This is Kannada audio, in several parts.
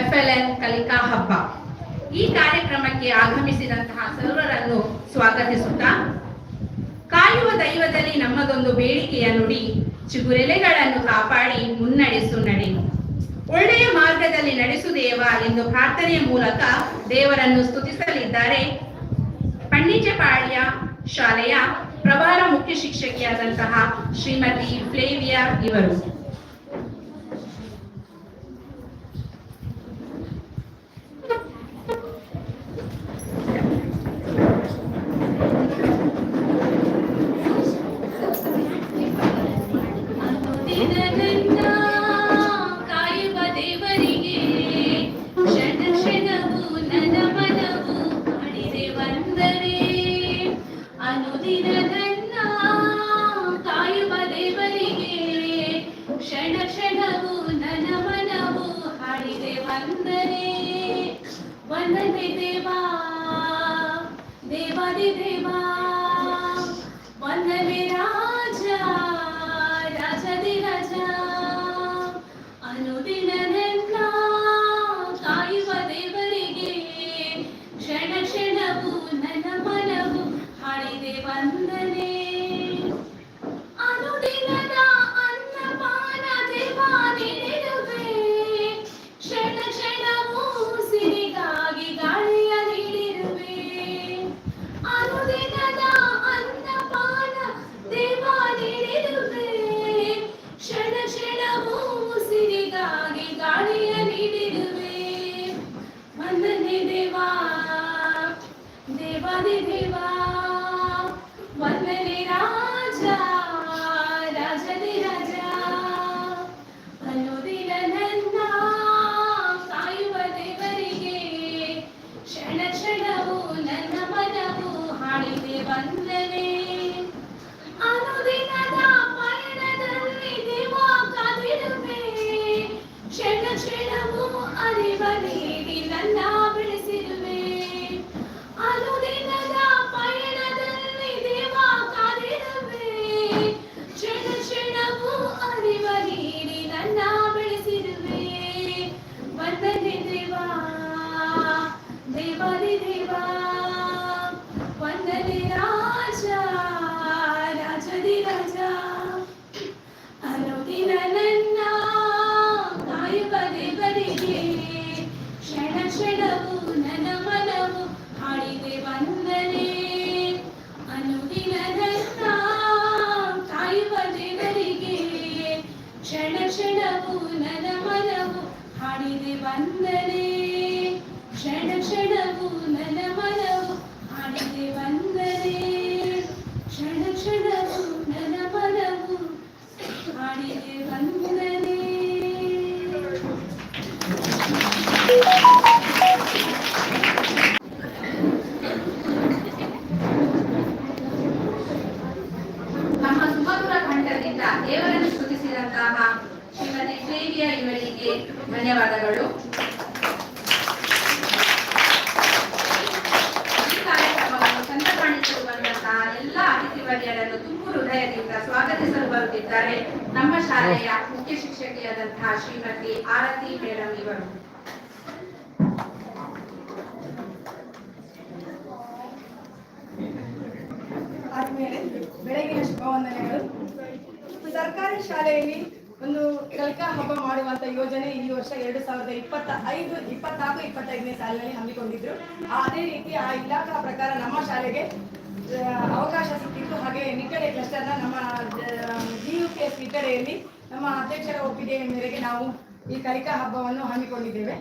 ಎಫ್ಎಲ್ಎನ್ ಕಲಿಕಾ ಹಬ್ಬ. ಈ ಕಾರ್ಯಕ್ರಮಕ್ಕೆ ಆಗಮಿಸಿದಂತಹ ಸರ್ವರನ್ನು ಸ್ವಾಗತಿಸುತ್ತಾ ಕಾಯುವ ದೈವದಲ್ಲಿ ನಮ್ಮದೊಂದು ಬೇಡಿಕೆಯ ನುಡಿ, ಚಿಗುರೆಲೆಗಳನ್ನು ಕಾಪಾಡಿ ಮುನ್ನಡೆಸು ನಡೆ. ಒಳ್ಳೆಯ ಮಾರ್ಗದಲ್ಲಿ ನಡೆಸು ದೇವ ಎಂದು ಪ್ರಾರ್ಥನೆಯ ಮೂಲಕ ದೇವರನ್ನು ಸ್ತುತಿಸಲಿದ್ದಾರೆ. ಪಂಡಿಚಪಾಳ್ಯ ಶಾಲೆಯ ಪ್ರಭಾರ ಮುಖ್ಯ ಶಿಕ್ಷಕಿಯಾದಂತಹ ಶ್ರೀಮತಿ ಫ್ಲೇವಿಯಾ ಇವರು. ದೇವಾದಿ ದೇವಾ ಶುಭವಂದನೆಗಳು ಸರ್ಕಾರಿ ಶಾಲೆಯಲ್ಲಿ ಒಂದು ಕಲಿಕಾ ಹಬ್ಬ ಮಾಡುವಂತ ಯೋಜನೆ ಈ ವರ್ಷ ಎರಡು ಸಾವಿರದ ಇಪ್ಪತ್ತ ಐದು ಇಪ್ಪತ್ನಾಲ್ಕು, ಇಪ್ಪತ್ತೈದನೇ ಸಾಲಿನಲ್ಲಿ ಹಮ್ಮಿಕೊಂಡಿದ್ರು. ಅದೇ ರೀತಿ ಆ ಇಲಾಖಾ ಪ್ರಕಾರ ನಮ್ಮ ಶಾಲೆಗೆ ಅವಕಾಶ ಸಿಕ್ಕಿತ್ತು. ಹಾಗೆ ನಿಕಡೆ ಕ್ಲಸ್ಟರ್ನ ನಮ್ಮ ಜಿ ಯು ಪಿ ಎಸ್ ನಿಕಡೆಯಲ್ಲಿ ನಮ್ಮ ಅಧ್ಯಕ್ಷರ ಒಪ್ಪಿಗೆಯ ಮೇರೆಗೆ ನಾವು ಈ ಕಲಿಕಾ ಹಬ್ಬವನ್ನು ಹಮ್ಮಿಕೊಂಡಿದ್ದೇವೆ.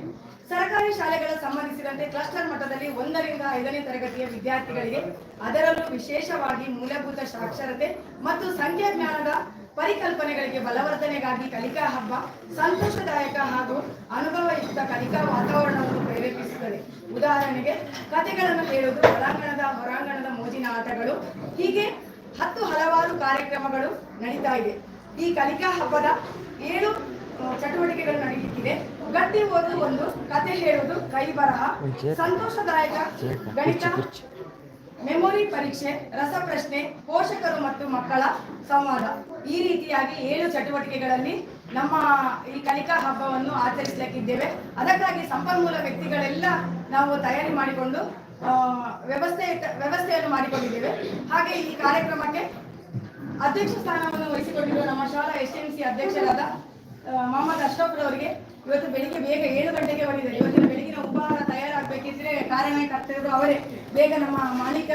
ಸರ್ಕಾರಿ ಶಾಲೆಗಳ ಸಂಬಂಧಿಸಿದಂತೆ ಕ್ಲಸ್ಟರ್ ಮಟ್ಟದಲ್ಲಿ ಒಂದರಿಂದ ಐದನೇ ತರಗತಿಯ ವಿದ್ಯಾರ್ಥಿಗಳಿಗೆ ಅದರಲ್ಲೂ ವಿಶೇಷವಾಗಿ ಮೂಲಭೂತ ಸಾಕ್ಷರತೆ ಮತ್ತು ಸಂಖ್ಯಾಜ್ಞಾನದ ಪರಿಕಲ್ಪನೆಗಳಿಗೆ ಬಲವರ್ಧನೆಗಾಗಿ ಕಲಿಕಾ ಹಬ್ಬ ಸಂತೋಷದಾಯಕ ಹಾಗೂ ಅನುಭವಯುಕ್ತ ಕಲಿಕಾ ವಾತಾವರಣವನ್ನು ಪ್ರೇರೇಪಿಸುತ್ತದೆ. ಉದಾಹರಣೆಗೆ, ಕಥೆಗಳನ್ನು ಹೇಳುವುದು ಒಳಾಂಗಣದ ಹೊರಾಂಗಣದ ಮೋಜಿನ ಆಟಗಳು, ಹೀಗೆ ಹತ್ತು ಹಲವಾರು ಕಾರ್ಯಕ್ರಮಗಳು ನಡೀತಾ ಇದೆ. ಈ ಕಲಿಕಾ ಹಬ್ಬದ ಏಳು ಚಟುವಟಿಕೆಗಳು ನಡೆಯುತ್ತಿವೆ. ಗಟ್ಟಿ ಓದು ಒಂದು ಕತೆ ಹೇಳುವುದು ಕೈ ಬರಹ. ಸಂತೋಷದಾಯಕ ಗಣಿತ ಮೆಮೊರಿ ಪರೀಕ್ಷೆ ರಸಪ್ರಶ್ನೆ ಪೋಷಕರು ಮತ್ತು ಮಕ್ಕಳ ಸಂವಾದ. ಈ ರೀತಿಯಾಗಿ ಏಳು ಚಟುವಟಿಕೆಗಳಲ್ಲಿ ನಮ್ಮ ಈ ಕಲಿಕಾ ಹಬ್ಬವನ್ನು ಆಚರಿಸಲಿಕ್ಕಿದ್ದೇವೆ. ಅದಕ್ಕಾಗಿ ಸಂಪನ್ಮೂಲ ವ್ಯಕ್ತಿಗಳೆಲ್ಲ ನಾವು ತಯಾರಿ ಮಾಡಿಕೊಂಡು ಆ, ವ್ಯವಸ್ಥೆ ವ್ಯವಸ್ಥೆಯನ್ನು ಮಾಡಿಕೊಂಡಿದ್ದೇವೆ. ಹಾಗೆ ಈ ಕಾರ್ಯಕ್ರಮಕ್ಕೆ ಅಧ್ಯಕ್ಷ ಸ್ಥಾನವನ್ನು ವಹಿಸಿಕೊಂಡಿರುವ ನಮ್ಮ ಶಾಲಾ ಎಸ್ ಎಂ ಸಿ ಅಧ್ಯಕ್ಷರಾದ ಮೊಹಮ್ಮದ್ ಅಶ್ರಫ್ ಅವರಿಗೆ ಇವತ್ತು ಬೆಳಿಗ್ಗೆ ಬೇಗ ಏಳು ಗಂಟೆಗೆ ಬಂದಿದ್ದಾರೆ ಇವತ್ತಿನ ಬೆಳಗಿನ ಉಪಹಾರ ತಯಾರಾಗಬೇಕಿದ್ರೆ ಕಾರ್ಯಕರ್ತರು ಅವರೇ. ಬೇಗ ನಮ್ಮ ಮಾಲೀಕ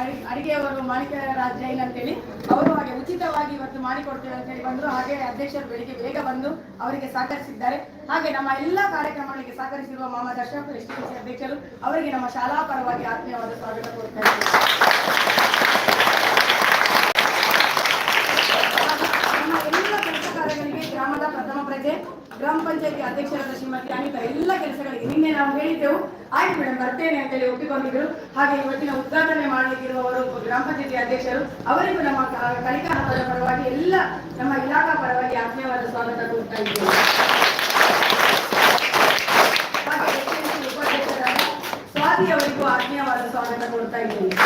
ಅಡಿಗೆ ಅಡಿಗೆಯವರು ಮಾಲೀಕ ರಾಜ್ ಜೈನ್ ಅಂತೇಳಿ ಅವರು ಹಾಗೆ ಉಚಿತವಾಗಿ ಇವತ್ತು ಮಾಡಿಕೊಡ್ತೇವೆ ಅಂತ ಹೇಳಿ ಬಂದರು. ಹಾಗೆ ಅಧ್ಯಕ್ಷರು ಬೆಳಿಗ್ಗೆ ಬೇಗ ಬಂದು ಅವರಿಗೆ ಸಹಕರಿಸಿದ್ದಾರೆ. ಹಾಗೆ ನಮ್ಮ ಎಲ್ಲ ಕಾರ್ಯಕ್ರಮಗಳಿಗೆ ಸಹಕರಿಸಿರುವ ಮೊಹಮ್ಮದ್ ಅಶ್ರಫ್, ಎಸ್ ಅಧ್ಯಕ್ಷರು ಅವರಿಗೆ ನಮ್ಮ ಶಾಲಾ ಪರವಾಗಿ ಆತ್ಮೀಯವಾದ ಸ್ವಾಗತ ಕೋರ್ತಾ ನಮ್ಮ ಎಲ್ಲ ಕೆಲಸ ಕಾರ್ಯಗಳಿಗೆ ಗ್ರಾಮದ ಪ್ರಥಮ ಗ್ರಾಮ ಪಂಚಾಯತಿ ಅಧ್ಯಕ್ಷರಾದ ಶ್ರೀಮತಿ ಅನಿತಾ, ಎಲ್ಲ ಕೆಲಸಗಳಿಗೆ ನಿನ್ನೆ ನಾವು ಹೇಳಿದ್ದೆವು. ಆಯ್ತು ಮೇಡಮ್ ಬರ್ತೇನೆ ಅಂತೇಳಿ ಒಪ್ಪಿಕೊಂಡಿದ್ರು ಹಾಗೆ ಇವತ್ತಿನ ಉದ್ಘಾಟನೆ ಮಾಡಲಿಕ್ಕಿರುವವರು ಗ್ರಾಮ ಪಂಚಾಯತಿ ಅಧ್ಯಕ್ಷರು. ಅವರಿಗೂ ನಮ್ಮ ಕಲಿಕಾ ಹಬ್ಬದ ಪರವಾಗಿ ಎಲ್ಲ ನಮ್ಮ ಇಲಾಖಾ ಪರವಾಗಿ ಆತ್ಮೀಯವಾದ ಸ್ವಾಗತ ಕೊಡ್ತಾ ಇದ್ದೇವೆ ಸ್ವಾತಿ ಅವರಿಗೂ ಆತ್ಮೀಯವಾದ ಸ್ವಾಗತ ಕೊಡ್ತಾ ಇದ್ದೇನೆ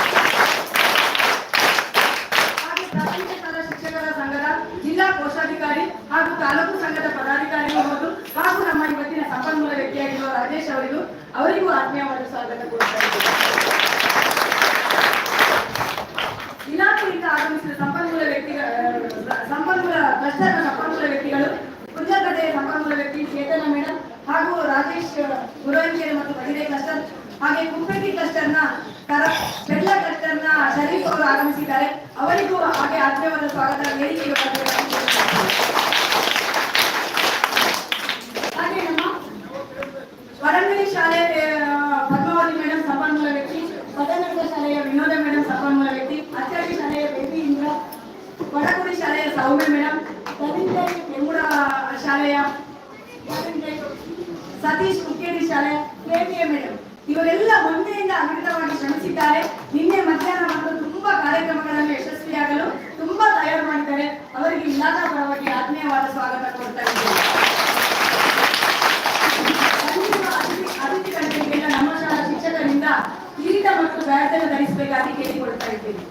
ಹಾಗೆ ಪ್ರಾಥಮಿಕ ಶಾಲಾ ಶಿಕ್ಷಕರ ಸಂಘದ ಜಿಲ್ಲಾ ಕೋಶಾಧಿಕಾರಿ ಹಾಗೂ ತಾಲೂಕು ಸಂಘದ ಪದಾಧಿಕಾರಿಗಳು ಹಾಗೂ ನಮ್ಮ ಇವತ್ತಿನ ಸಂಪನ್ಮೂಲ ವ್ಯಕ್ತಿಯಾಗಿರುವ ರಾಜೇಶ್ ಅವರಿಗೂ ಅವರಿಗೂ ಆತ್ಮೀಯವಾದ ಸ್ವಾಗತ ಕೊಡ್ತಾ ಇದ್ದೇನೆ ಇಲಾಖೆಯಿಂದ ಆಗಮಿಸಿದ ಸಂಪನ್ಮೂಲ ವ್ಯಕ್ತಿಗಳ ಸಂಪನ್ಮೂಲ ಕ್ಲಸ್ಟರ್ನ ಸಂಪನ್ಮೂಲ ವ್ಯಕ್ತಿಗಳು ಕುಂಜಾಗಡ್ಡೆಯ ಸಂಪನ್ಮೂಲ ವ್ಯಕ್ತಿ ಚೇತನ ಮೇಡಮ್ ಹಾಗೂ ರಾಜೇಶ್ ಗುರುವಂಕೆರೆ ಮತ್ತು ಬಹಿರೆ ಕ್ಲಸ್ಟರ್ ಹಾಗೆ ಕುಪ್ಪೆಟ್ಟಿ ಕ್ಲಸ್ಟರ್ನ ಕರ ಬೆಲ್ಲ ಕ್ಲಸ್ಟರ್ನ ಶರೀಫ್ ಅವರು ಆಗಮಿಸಿದ್ದಾರೆ ಅವರಿಗೂ ಹಾಗೆ ಆತ್ಮೀಯವಾದ ಸ್ವಾಗತ ವೇದಿಕೆಗೆ ಬರಬೇಕು. ಹಾಗೆ ನಮ್ಮ ವರಂಗಲಿ ಶಾಲೆ ಆ, ಪದ್ಮಾವತಿ ಮೇಡಮ್ ಸಂಪನ್ಮೂಲ ವ್ಯಕ್ತಿ ಪದನಗರ ಶಾಲೆಯ ವಿನೋದ ಮೇಡಮ್ ಸಂಪನ್ಮೂಲ ವ್ಯಕ್ತಿ ಅಚ್ಚಾಡಿ ಶಾಲೆಯ ಬೇಬಿ ಇಂದ್ರ ವಡಗುಡಿ ಶಾಲೆಯ ಸೌಮ್ಯ ಮೇಡಮ್ ರವೀಂದ್ರ ಕೆಂಗುಡ ಶಾಲೆಯ ಕೆಪಿಎ ಮೇಡಮ್ ಇವರೆಲ್ಲ ಮೊನ್ನೆಯಿಂದ ಅವಿರತವಾಗಿ ಶ್ರಮಿಸಿದ್ದಾರೆ. ನಿನ್ನೆ ಮಧ್ಯಾಹ್ನ ಮತ್ತು ತುಂಬಾ ಕಾರ್ಯಕ್ರಮಗಳನ್ನು ಯಶಸ್ವಿಯಾಗಲು ತುಂಬಾ ತಯಾರು ಮಾಡಿದ್ದಾರೆ. ಅವರಿಗೆ ಇಲಾಖಾ ಪರವಾಗಿ ಆತ್ಮೀಯವಾದ ಸ್ವಾಗತ ಕೊಡ್ತಾ ಇದ್ದೇವೆ ಅತಿಥಿಗಳಿಗೆಲ್ಲ ನಮ್ಮ ಶಾಲಾ ಶಿಕ್ಷಕರಿಂದ ಕಿರೀಟ ಮತ್ತು ಬ್ಯಾಟನ್ನು ಧರಿಸಬೇಕಾಗಿ ಕೇಳಿಕೊಳ್ತಾ ಇದ್ದೇನೆ.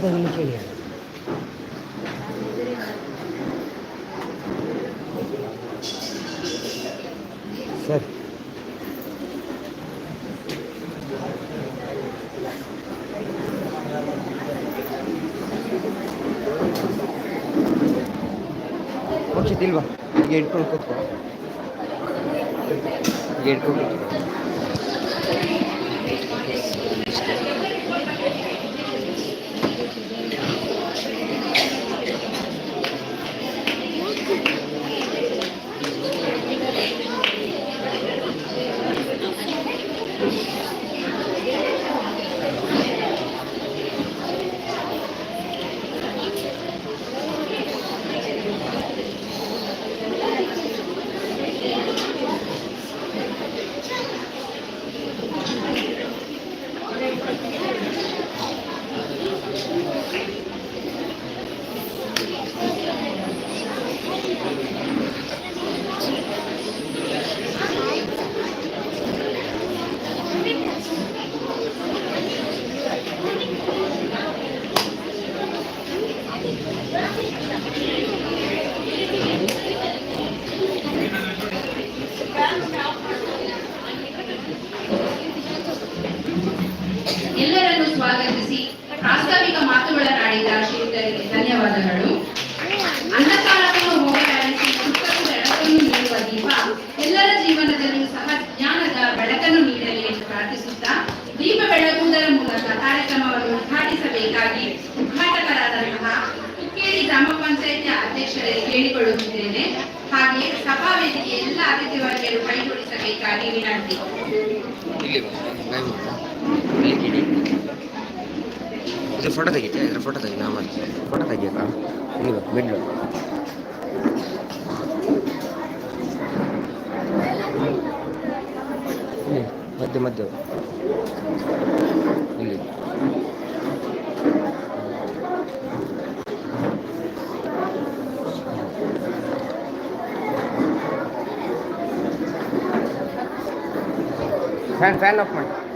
ಫೋಟೋ ತೆಗಿಲಿಕ್ಕೆ ಹೇಳಿ ಸರ್ ಮೋಕ್ಷಿತ್ ಇಲ್ವಾ ಈಗ ಇಟ್ಕೊಂಡು ಅಧ್ಯಕ್ಷರಿಗೆ ಹಾಗೆಯೇ ಹಾಗೆ ಸಭಾ ವೇದಿಕೆ ಎಲ್ಲ ಅಗತ್ಯ ವರ್ಗರು ಕೈಗೊಳಿಸಬೇಕಾಗಿ ವಿನಂತಿ ಇದು ಫೋಟೋ ತೆಗಿತೆ, ಇದರ ಫೋಟೋ ತೆಗಿ, ನಾ ಮಾಡ್ತೀನಿ. ಫೋಟೋ ತೆಗಿಯಲ್ಲ? ಇಲ್ಲಿ ಮಿಡ್ಲು ಮಧ್ಯ ಮಧ್ಯ ಇಲ್ಲಿ. 咱咱乐碰。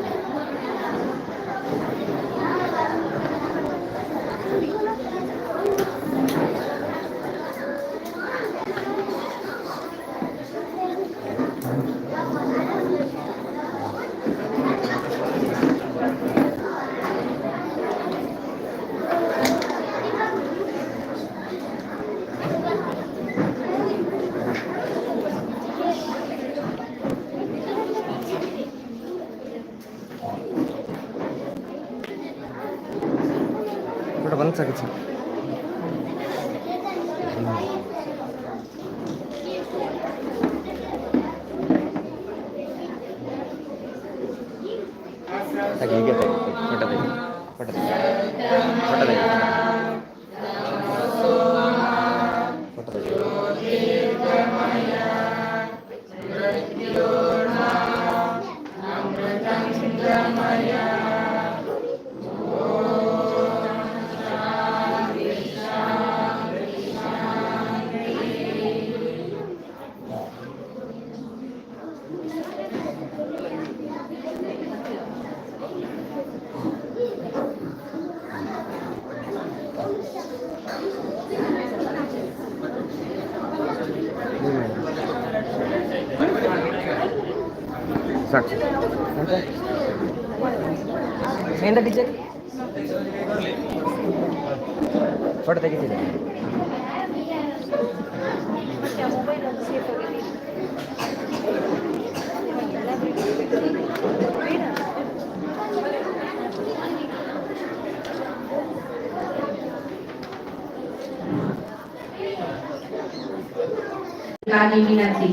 ಆ, ವಿನಂತಿ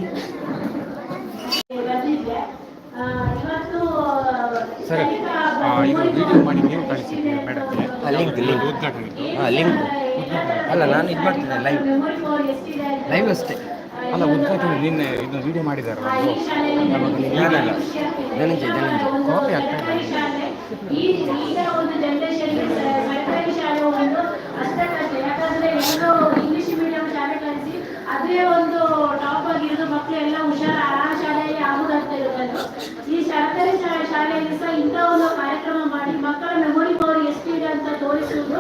ಲಿಂಕ್ ಉದ್ಘಾಟನೆ ಹಾಂ ಲಿಂಕ್ ಅಲ್ಲ ನಾನು ಇದು ಮಾಡ್ತೇನೆ ಲೈವ್ ಲೈವ್ ಅಷ್ಟೇ. ಅಲ್ಲ ಉದ್ಘಾಟನೆ ನಿನ್ನೆ ಇದು ವಿಡಿಯೋ ಮಾಡಿದಾರಲ್ಲ ಆ, ನನಗೆ ಒಂದು ಕಾಪಿ ಆಗ್ತಾ ಇದೆ. ಅದೇ ಒಂದು ಟಾಪ್ ಆಗಿರೋದು ಮಕ್ಕಳು ಎಲ್ಲ ಹುಷಾರ, ಆ ಶಾಲೆಯಲ್ಲಿ ಆಗುದಂತ ಇರೋದನ್ನು ಈ ಸರ್ಕಾರಿ ಶಾಲೆಯಲ್ಲಿ ಸಹ ಇಂಥ ಒಂದು ಕಾರ್ಯಕ್ರಮ ಮಾಡಿ ಮಕ್ಕಳ ಮೆಮೊರಿ ಪವರ್ ಎಷ್ಟಿದೆ ಅಂತ ತೋರಿಸುವುದು.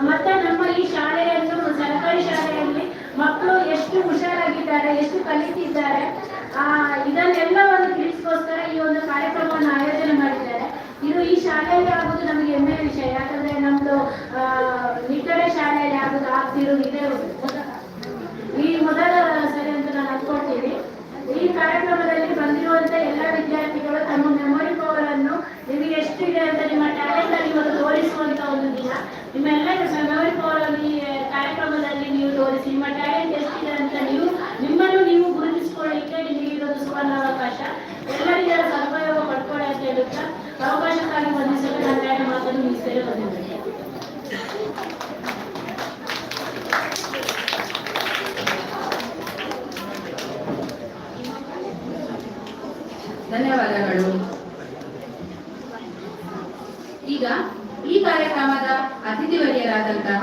ಮತ್ತೆ ನಮ್ಮ ಈ ಶಾಲೆಯನ್ನು, ಸರ್ಕಾರಿ ಶಾಲೆಯಲ್ಲಿ ಮಕ್ಕಳು ಎಷ್ಟು ಹುಷಾರಾಗಿದ್ದಾರೆ, ಎಷ್ಟು ಕಲಿತಿದ್ದಾರೆ, ಆ, ಇದನ್ನೆಲ್ಲವನ್ನು ತಿಳಿಸ್ಕೋಸ್ಕರ ಈ ಒಂದು ಕಾರ್ಯಕ್ರಮವನ್ನು ಆಯೋಜನೆ ಮಾಡಿದ್ದಾರೆ. ಇದು ಈ ಶಾಲೆಯಲ್ಲಿ ಆಗೋದು ನಮಗೆ ಹೆಮ್ಮೆಯ ವಿಷಯ. ಯಾಕಂದ್ರೆ ನಮ್ದು ನಿಟ್ಟರೆ ಶಾಲೆಯಲ್ಲಿ ಆಗೋದು ಆಗ್ತಿರೋದು ಇದೇ ಈ ಮೊದಲ ಸರಿ ಅಂತ ನಾನು ಅನ್ಕೊಳ್ತೀನಿ ಈ ಕಾರ್ಯಕ್ರಮದಲ್ಲಿ ಬಂದಿರುವಂತ ಎಲ್ಲ ವಿದ್ಯಾರ್ಥಿಗಳು ತಮ್ಮ ಮೆಮೊರಿ ಪವರ್ ಅನ್ನು ನಿಮಗೆ ಎಷ್ಟಿದೆ ಅಂತ ನಿಮ್ಮ ಟ್ಯಾಲೆಂಟ್ ಅನ್ನು ಇವತ್ತು ತೋರಿಸುವಂತ ಒಂದು ದಿನ. ನಿಮ್ಮೆಲ್ಲ ಮೆಮೊರಿ ಪವರ್ ಅನ್ನು ಈ ಕಾರ್ಯಕ್ರಮದಲ್ಲಿ ನೀವು ತೋರಿಸಿ ನಿಮ್ಮ ಟ್ಯಾಲೆಂಟ್ ಎಷ್ಟಿದೆ ಅಂತ ನೀವು, ನಿಮ್ಮನ್ನು ನೀವು ಗುರುತಿಸಿಕೊಳ್ಳಿಕ್ಕೆ ನಿಮಗೆ ಇದೊಂದು ಸುವರ್ಣ ಅವಕಾಶ. ಎಲ್ಲರಿಗೂ ಸದುಪಯೋಗ ಪಡ್ಕೊಳ್ಳಿ ಅಂತ ಹೇಳುತ್ತಾ ಅವಕಾಶಕ್ಕಾಗಿ ಬಂಧಿಸಲು ನನ್ನ ಮಾತನ್ನು ಮುಗಿಸಲು ಬಂದಿದ್ದೇನೆ ಧನ್ಯವಾದಗಳು ಈಗ ಈ ಕಾರ್ಯಕ್ರಮದ ಅತಿಥಿವರ್ಯರಾದಂತಹ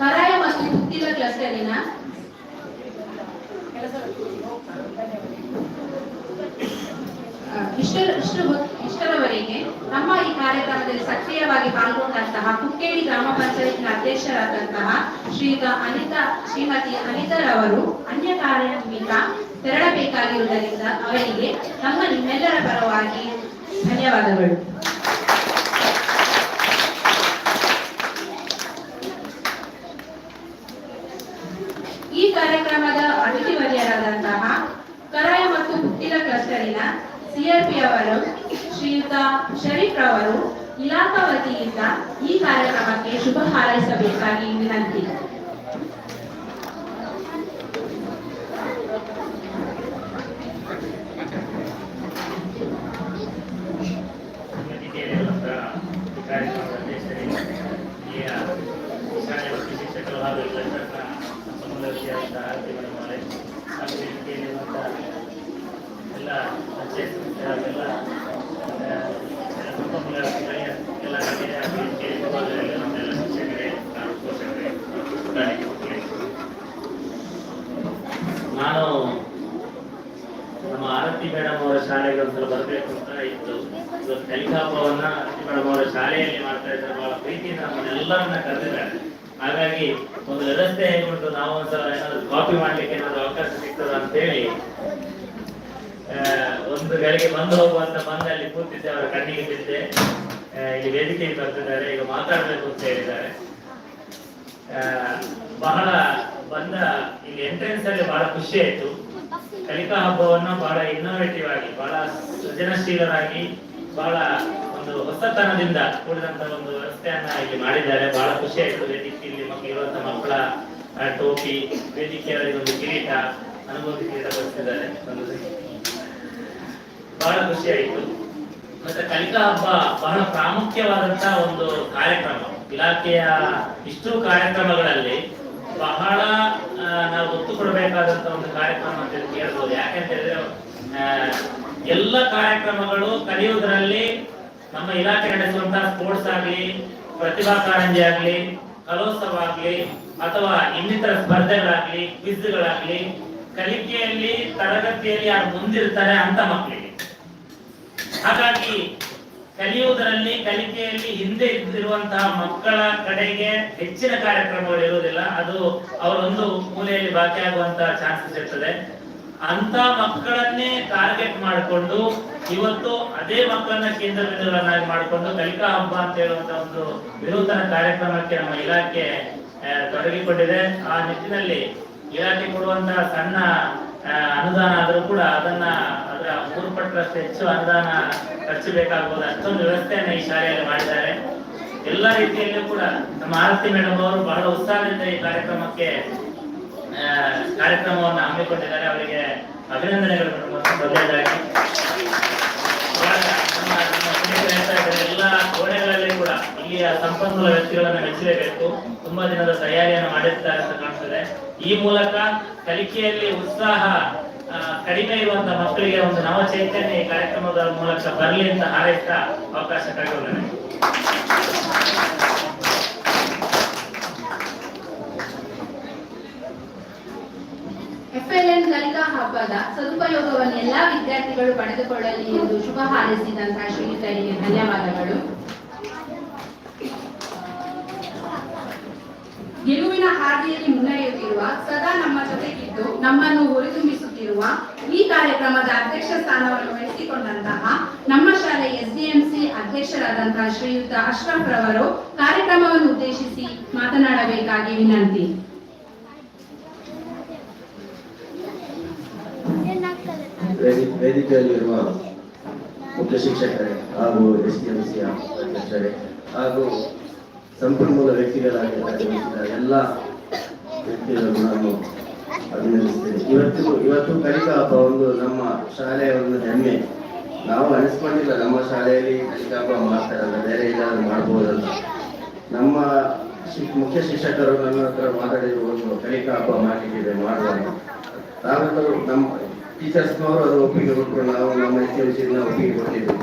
ಕರಾಯ ಮತ್ತು ಗುತ್ತಿಲ ಕ್ಲಸ್ಟರಿನ ಆ, ಇಷ್ಟರ ಇಷ್ಟು ಹೊತ್- ಇಷ್ಟರವರೆಗೆ ನಮ್ಮ ಈ ಕಾರ್ಯಕ್ರಮದಲ್ಲಿ ಸಕ್ರಿಯವಾಗಿ ಪಾಲ್ಗೊಂಡಂತಹ ಕುಕ್ಕೇಡಿ ಗ್ರಾಮ ಪಂಚಾಯತ್ನ ಅಧ್ಯಕ್ಷರಾದಂತಹ ಶ್ರೀಯುತ ಅನಿತಾ ಶ್ರೀಮತಿ ಅನಿತಾರವರು ಅನ್ಯ ಕಾರ್ಮಿಕ ತೆರಳಬೇಕಾಗಿರುವುದರಿಂದ ಅವರಿಗೆ ನಮ್ಮ ನಿಮ್ಮೆಲ್ಲರ ಪರವಾಗಿ ಧನ್ಯವಾದಗಳು. ಈ ಕಾರ್ಯಕ್ರಮದ ಅತಿಥಿ ಅತಿಥಿವರ್ಯರಾದಂತಹ ಕರಾಯ ಮತ್ತು ಹುಟ್ಟಿದ ಕ್ಲಸ್ಟರಿನ ಸಿಆರ್ಪಿ ಅವರು, ಶ್ರೀಯುತ ಶರೀಫ್ ರವರು, ಇಲಾಖಾ ವತಿಯಿಂದ ಈ ಕಾರ್ಯಕ್ರಮಕ್ಕೆ ಶುಭ ಹಾರೈಸಬೇಕಾಗಿ ವಿನಂತಿ ವೇದಿಕೆಯಲ್ಲಿರುವಂತಹ ಕಾರ್ಯಕ್ರಮದ ಅಧ್ಯಕ್ಷರಿಗೆ ಇಲ್ಲಿಯ ಶಾಲೆಯ ವೃತ್ತಿ ಶಿಕ್ಷಕರು ಹಾಗೂ ಎಲ್ಲ ಶಾಸನ ಸಂಬಂಧ ಆರತಿಗಳು ಆರತಿ ಮಾಡಮಾರೆ ಹಾಗೂ ವೇದಿಕೆಯಲ್ಲಿರುವಂತಹ ಎಲ್ಲ ಪಂಚಾಯತ್ ಸದಸ್ಯರು ಎಲ್ಲ ಪೋಷಕರೇ ನಾನು ನಮ್ಮ ಆರತಿ ಮೇಡಮ್ ಅವರ ಶಾಲೆಗೆ ಒಂದ್ಸಲ ಬರಬೇಕು ಅಂತ ಇತ್ತು. ಇವತ್ತು ಕಲಿಕಾ ಹಬ್ಬವನ್ನ ಆರತಿ ಮೇಡಮ್ ಅವರ ಶಾಲೆಯಲ್ಲಿ ಮಾಡ್ತಾ ಇದ್ದಾರೆ. ಬಹಳ ಪ್ರೀತಿಯಿಂದ ನಮ್ಮನ್ನೆಲ್ಲರನ್ನ ಕರೆದಿದ್ದಾರೆ. ಹಾಗಾಗಿ ಒಂದು ವ್ಯವಸ್ಥೆ ಹೇಗುಂಟು ನಾವು ಒಂದ್ಸಲ ಏನಾದ್ರು ಕಾಪಿ ಮಾಡ್ಲಿಕ್ಕೆ ಏನಾದ್ರು ಅವಕಾಶ ಸಿಗ್ತದ ಅಂತ ಹೇಳಿ ಒಂದು ಗಳಿಗೆ ಬಂದು ಹೋಗುವಂತ ಬಂದಲ್ಲಿ ಕೂತಿದ್ದೆ, ಅವರ ಕಣ್ಣಿಗೆ ಬಿದ್ದೆ. ಇಲ್ಲಿ ವೇದಿಕೆಗೆ ಬರ್ತಿದ್ದಾರೆ, ಈಗ ಮಾತಾಡಬೇಕು ಅಂತ ಹೇಳಿದ್ದಾರೆ. ಬಹಳ ಬಂದ ಇಲ್ಲಿ ಎಂಟ್ರೆನ್ಸ್ ಅಲ್ಲಿ ಬಹಳ ಖುಷಿ ಆಯ್ತು. ಕಲಿಕಾ ಹಬ್ಬವನ್ನು ಬಹಳ ಇನ್ನೋವೇಟಿವ್ ಆಗಿ, ಬಹಳ ಸೃಜನಶೀಲರಾಗಿ, ಬಹಳ ಒಂದು ಹೊಸತನದಿಂದ ಕೂಡಿದಂತ ಒಂದು ವ್ಯವಸ್ಥೆಯನ್ನ ಇಲ್ಲಿ ಮಾಡಿದ್ದಾರೆ. ಬಹಳ ಖುಷಿ ಆಯ್ತು ವೇದಿಕೆ ಇಲ್ಲಿ ಮಕ್ಕಳು ಇರುವಂತ ಮಕ್ಕಳ ಟೋಪಿ ವೇದಿಕೆಯವರಿಗೆ ಒಂದು ಕಿರೀಟ ಅನುಭೂತಿ ಕಿರೀಟ ಒಂದು ಬಹಳ ಖುಷಿ ಆಯ್ತು. ಮತ್ತೆ ಕಲಿಕಾ ಹಬ್ಬ ಬಹಳ ಪ್ರಾಮುಖ್ಯವಾದಂತಹ ಒಂದು ಕಾರ್ಯಕ್ರಮ. ಇಲಾಖೆಯ ಇಷ್ಟು ಕಾರ್ಯಕ್ರಮಗಳಲ್ಲಿ ಬಹಳ ನಾವು ಒತ್ತು ಕೊಡಬೇಕಾದಂತ ಒಂದು ಕಾರ್ಯಕ್ರಮ ಅಂತ ಹೇಳಿ ಹೇಳ್ಬೋದು. ಯಾಕೆಂತ ಹೇಳಿದ್ರೆ ಎಲ್ಲ ಕಾರ್ಯಕ್ರಮಗಳು ಕಲಿಯುವುದರಲ್ಲಿ ನಮ್ಮ ಇಲಾಖೆ ನಡೆಸುವಂತಹ ಸ್ಪೋರ್ಟ್ಸ್ ಆಗ್ಲಿ, ಪ್ರತಿಭಾ ಕಾರಂಜಿ ಆಗ್ಲಿ, ಕಲೋತ್ಸವ ಆಗ್ಲಿ, ಅಥವಾ ಇನ್ನಿತರ ಸ್ಪರ್ಧೆಗಳಾಗ್ಲಿ ಕ್ವಿಜ್ಗಳಾಗ್ಲಿ ಕಲಿಕೆಯಲ್ಲಿ, ತರಗತಿಯಲ್ಲಿ ಯಾರು ಮುಂದಿರ್ತಾರೆ ಅಂತ ಮಕ್ಕಳಿಗೆ. ಹಾಗಾಗಿ ಕಲಿಯುವುದರಲ್ಲಿ, ಕಲಿಕೆಯಲ್ಲಿ ಹಿಂದೆ ಇದ್ದಿರುವಂತಹ ಮಕ್ಕಳ ಕಡೆಗೆ ಹೆಚ್ಚಿನ ಕಾರ್ಯಕ್ರಮಗಳು ಇರುವುದಿಲ್ಲ. ಅದು ಅವರೊಂದು ಮೂಲೆಯಲ್ಲಿ ಬಾಕಿಯಾಗುವಂತಹ ಚಾನ್ಸಸ್ ಇರ್ತದೆ. ಅಂತ ಮಕ್ಕಳನ್ನೇ ಟಾರ್ಗೆಟ್ ಮಾಡಿಕೊಂಡು ಇವತ್ತು ಅದೇ ಮಕ್ಕಳನ್ನ ಕೇಂದ್ರ ಬಿಂದುಗಳನ್ನಾಗಿ ಮಾಡಿಕೊಂಡು ಕಲಿಕಾ ಹಬ್ಬ ಅಂತ ಹೇಳುವಂತ ಒಂದು ವಿನೂತನ ಕಾರ್ಯಕ್ರಮಕ್ಕೆ ನಮ್ಮ ಇಲಾಖೆ ತೊಡಗಿಕೊಂಡಿದೆ. ಆ ನಿಟ್ಟಿನಲ್ಲಿ ಇಲಾಖೆ ಕೊಡುವಂತಹ ಸಣ್ಣ ಅನುದಾನ ಆದರೂ ಕೂಡ ಅದನ್ನ ಅದರ ಮೂರು ಪಟ್ಟರಷ್ಟು ಹೆಚ್ಚು ಅನುದಾನ ಖರ್ಚು ಬೇಕಾಗಬಹುದು ಅಷ್ಟೊಂದು ವ್ಯವಸ್ಥೆಯನ್ನು ಈ ಶಾಲೆಯಲ್ಲಿ ಮಾಡಿದ್ದಾರೆ. ಎಲ್ಲ ರೀತಿಯಲ್ಲೂ ಕೂಡ ನಮ್ಮ ಆರತಿ ಮೇಡಮ್ ಅವರು ಬಹಳ ಉತ್ಸಾಹದಿಂದ ಈ ಕಾರ್ಯಕ್ರಮಕ್ಕೆ ಕಾರ್ಯಕ್ರಮವನ್ನು ಹಮ್ಮಿಕೊಂಡಿದ್ದಾರೆ. ಅವರಿಗೆ ಅಭಿನಂದನೆಗಳು ಮೇಡಮ್. ಮೊದಲನೇದಾಗಿ ಇವಾಗ ನಮ್ಮ ನಮ್ಮ ಸ್ನೇಹಿತರು ಹೇಳ್ತಾ ಇದ್ದಾರೆ, ಎಲ್ಲ ಕೋಣೆಗಳಲ್ಲಿ ಕೂಡ ಇಲ್ಲಿಯ ಸಂಪನ್ಮೂಲ ವ್ಯಕ್ತಿಗಳನ್ನು ಮೆಚ್ಚಲೇಬೇಕು. ತುಂಬಾ ದಿನದ ತಯಾರಿಯನ್ನು ಮಾಡಿರ್ತಾರೆ ಅಂತ ಕಾಣ್ತದೆ. ಈ ಮೂಲಕ ಕಲಿಕೆಯಲ್ಲಿ ಉತ್ಸಾಹ ಕಡಿಮೆ ಇರುವಂತಹ ಮಕ್ಕಳಿಗೆ ಒಂದು ನವ ಚೈತನ್ಯ ಈ ಕಾರ್ಯಕ್ರಮದ ಮೂಲಕ ಬರಲಿ ಅಂತ ಹಾರೈಸ್ತಾ ಅವಕಾಶ ಕಳೆದುಕೊಳ್ಳೋಣ ಎಫ್ಎಲ್ಎನ್ ಕಲಿಕಾ ಹಬ್ಬದ ಸದುಪಯೋಗವನ್ನು ಎಲ್ಲಾ ವಿದ್ಯಾರ್ಥಿಗಳು ಪಡೆದುಕೊಳ್ಳಲಿ ಎಂದು ಶುಭ ಹಾರೈಸಿದಂತಹ ಶ್ರೀಯುತರಿಗೆ ಧನ್ಯವಾದಗಳು. ಗೆಲುವಿನ ಹಾದಿಯಲ್ಲಿ ಮುನ್ನಡೆಯುತ್ತಿರುವ ಸದಾ ನಮ್ಮ ಜೊತೆಗಿದ್ದು ನಮ್ಮನ್ನು ಹುರಿದುಂಬಿಸುತ್ತಿರುವ ಈ ಕಾರ್ಯಕ್ರಮದ ಅಧ್ಯಕ್ಷ ಸ್ಥಾನವನ್ನು ವಹಿಸಿಕೊಂಡಂತಹ ನಮ್ಮ ಶಾಲೆ ಎಸ್ಡಿಎಂಸಿ ಅಧ್ಯಕ್ಷರಾದಂತಹ ಶ್ರೀಯುತ ಅಶ್ರಫ್ ರವರು ಕಾರ್ಯಕ್ರಮವನ್ನು ಉದ್ದೇಶಿಸಿ ಮಾತನಾಡಬೇಕಾಗಿ ವಿನಂತಿ. ವೇದಿಕೆಯಲ್ಲಿರುವ ಮುಖ್ಯ ಶಿಕ್ಷಕರೇ ಹಾಗೂ ಎಸ್ ಡಿ ಎಂ ಸಿ ಅಧ್ಯಕ್ಷರೇ ಹಾಗೂ ಸಂಪನ್ಮೂಲ ವ್ಯಕ್ತಿಗಳಾಗಿ ಆಗಮಿಸಿದ ಎಲ್ಲ ವ್ಯಕ್ತಿಗಳನ್ನು ನಾನು ಅಭಿನಂದಿಸ್ತೇನೆ ಇವತ್ತು ಇವತ್ತು ಕಲಿಕಾ ಹಬ್ಬ ಒಂದು ನಮ್ಮ ಶಾಲೆಯ ಒಂದು ಹೆಮ್ಮೆ. ನಾವು ಅನಿಸ್ಕೊಂಡಿಲ್ಲ ನಮ್ಮ ಶಾಲೆಯಲ್ಲಿ ಕಲಿಕಾ ಹಬ್ಬ ಮಾಡ್ತಾರಲ್ಲ ಬೇರೆ ಎಲ್ಲಾದ್ರೂ ಮಾಡ್ಬೋದಲ್ಲ. ನಮ್ಮ ಮುಖ್ಯ ಶಿಕ್ಷಕರು ನನ್ನ ಹತ್ರ ಮಾತಾಡಿರುವ ಒಂದು ಕಲಿಕಾ ಹಬ್ಬ ಮಾಡಲಿಕ್ಕಿದೆ, ಮಾಡುವ ತಾವೆಲ್ಲರೂ ನಮ್ಮ ಟೀಚರ್ಸ್ನವರು ಅದು ಒಪ್ಪಿಗೆ ಕೊಟ್ಟರು ನಾವು ನಮ್ಮ ಎಸ್ ಎಲ್ ಒಪ್ಪಿಗೆ ಕೊಟ್ಟಿದ್ವಿ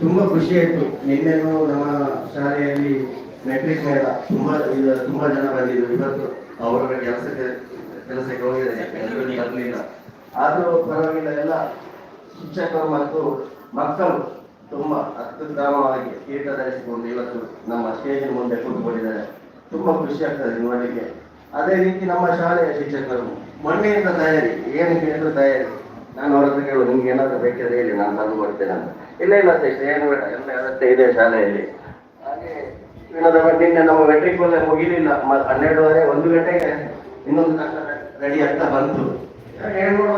ತುಂಬ ಖುಷಿ ಆಯ್ತು. ನಿನ್ನೆನೂ ನಮ್ಮ ಶಾಲೆಯಲ್ಲಿ ಮೆಟ್ರಿಕ್ ಮೇಳ ತುಂಬಾ ತುಂಬಾ ಜನ ಬಂದಿದ್ದರು ಇವತ್ತು ಅವರ ಕೆಲಸಕ್ಕೆ ಕೆಲಸಕ್ಕೆ ಹೋಗಿದ್ದಾರೆ. ಬರಲಿಲ್ಲ ಆದರೂ ಪರವಾಗಿಲ್ಲ, ಎಲ್ಲ ಶಿಕ್ಷಕರು ಮತ್ತು ಮಕ್ಕಳು ತುಂಬ ಅತ್ಯುತ್ತಮವಾಗಿ ಕೀಟ ಧರಿಸಿಕೊಂಡು ಇವತ್ತು ನಮ್ಮ ಸ್ಟೇಜಿನ ಮುಂದೆ ಕೂತ್ಕೊಂಡಿದ್ದಾರೆ. ತುಂಬಾ ಖುಷಿ ಆಗ್ತದೆ ನೋಡಲಿಕ್ಕೆ. ಅದೇ ರೀತಿ ನಮ್ಮ ಶಾಲೆಯ ಶಿಕ್ಷಕರು ಮಣ್ಣಿನಿಂದ ತಯಾರಿ ಏನಕ್ಕೆ ಏನಾದ್ರು ತಯಾರಿ. ನಾನು ಅವ್ರ ಹತ್ರ ಕೇಳೋದು ನಿಮ್ಗೆ ಏನಾದ್ರು ಬೇಕಾದ್ರೆ ಹೇಳಿ, ನಾನು ತಂದು ಕೊಡ್ತೇನೆ ಅಂತ. ಇಲ್ಲ ಇಲ್ಲ ಸರ್ ಏನು ಬೇಡ, ಎಲ್ಲ ವ್ಯವಸ್ಥೆ ಇದೆ ಶಾಲೆಯಲ್ಲಿ. ಹಾಗೆ ವಿನೋದ ನಿನ್ನೆ ನಮ್ಮ ಮೆಟ್ರಿಕಲ್ ಮುಗಿಲಿಲ್ಲ ಹನ್ನೆರಡುವರೆ, ಒಂದು ಗಂಟೆಗೆ ಇನ್ನೊಂದು ಕನ್ನಡ ರೆಡಿ ಆಗ್ತಾ ಬಂತು. ಹೇಳ್ಕೊಡುವ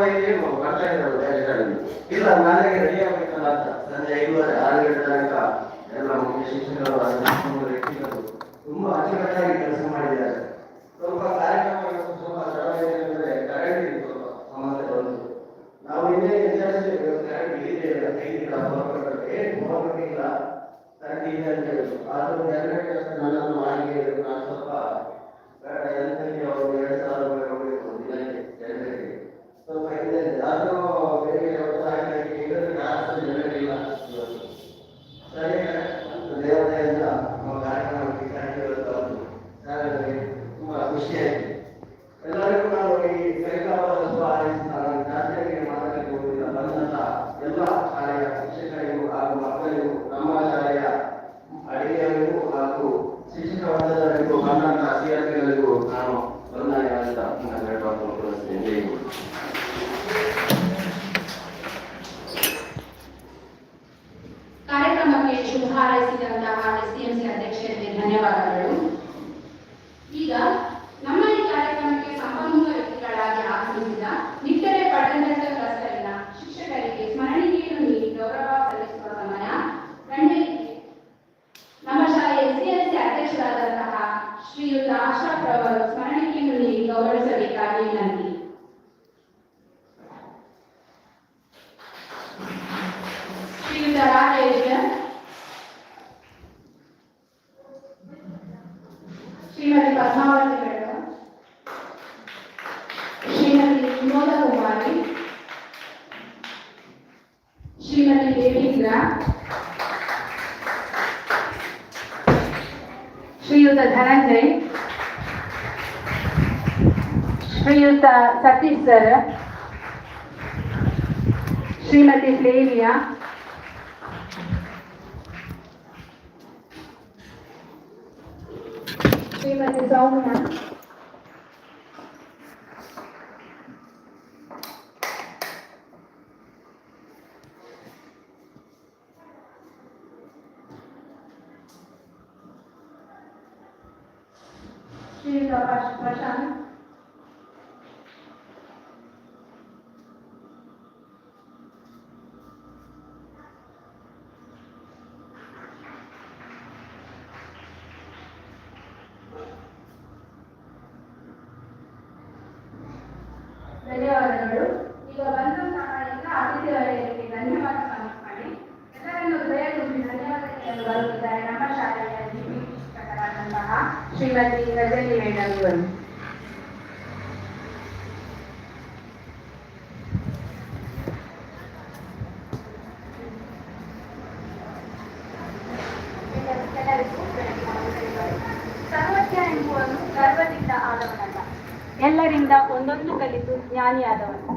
ಬರ್ತಾ ಇದ್ದಾರೆ ಶಾಲೆಯಲ್ಲಿ. ಇಲ್ಲ ನಾಳೆ ರೆಡಿ ಆಗಬೇಕಲ್ಲ ಅಂತ. ಸಂಜೆ ಐದುವರೆ, ಆರು ಗಂಟೆ ತನಕ ಎಲ್ಲ ಮುಖ್ಯ ಶಿಕ್ಷಕರು ತುಂಬಾ ಅಚ್ಚುಕಟ್ಟಾಗಿ ಕೆಲಸ ಮಾಡಿದ್ದಾರೆ. ಸ್ವಲ್ಪ ಕಾರ್ಯಕ್ರಮ ಒಳ್ಳೆಯ ವಿದ್ಯಾರ್ಥಿ ಬೇಕಾಗಿ ಡಿಗ್ರಿ ಇಲ್ಲ ಐದಿಲ್ಲ ಹೊರಗೆ ಹೊರಗಿಲ್ಲ ನನಗೆ ಇಲ್ಲ ಅಂತ ಹೇಳುದು ಆದರೂ ಜನರೇಟರ್ಸ್ ನನ್ನನ್ನು ಹಾಗೆ ಇರಬೇಕು ನಾನು ಸ್ವಲ್ಪ ಬೇಡ ಎಂತಲ್ಲಿ ಅವರು ಎರಡು ಸಾವಿರ ರೂಪಾಯಿ ಹೋಗಬೇಕು ದಿನಕ್ಕೆ ಜನರಿಗೆ ಸ್ವಲ್ಪ ಇದೆ ಆದರೂ ಬೇರೆ ಹೊಸ ಹಾಕಿ ಇಲ್ಲದ್ರೆ ನಾನು ಜನರೇಟ್ ಧನ್ಯವಾದಗಳು ಈಗ στην τα τα τίς στερε ς ύμα της λείλιας ಧನ್ಯವಾದಗಳು ಈಗ ಬಂದು ಸಾಮಾನ್ಯ ಅತಿಥಿ ಧನ್ಯವಾದ ಸಮರ್ಪಣೆ ಎಲ್ಲರನ್ನು ಹೃದಯ ತುಂಬಿ ಧನ್ಯವಾದಗಳನ್ನು ಬರುತ್ತಿದ್ದಾರೆ ನಮ್ಮ ಶಾಲೆಯ ಶಿಕ್ಷಕರಾದಂತಹ ಶ್ರೀಮತಿ ರಜನಿ ಮೇಡಮ್ ಇವರು Mañana.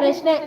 പ്രശ്നം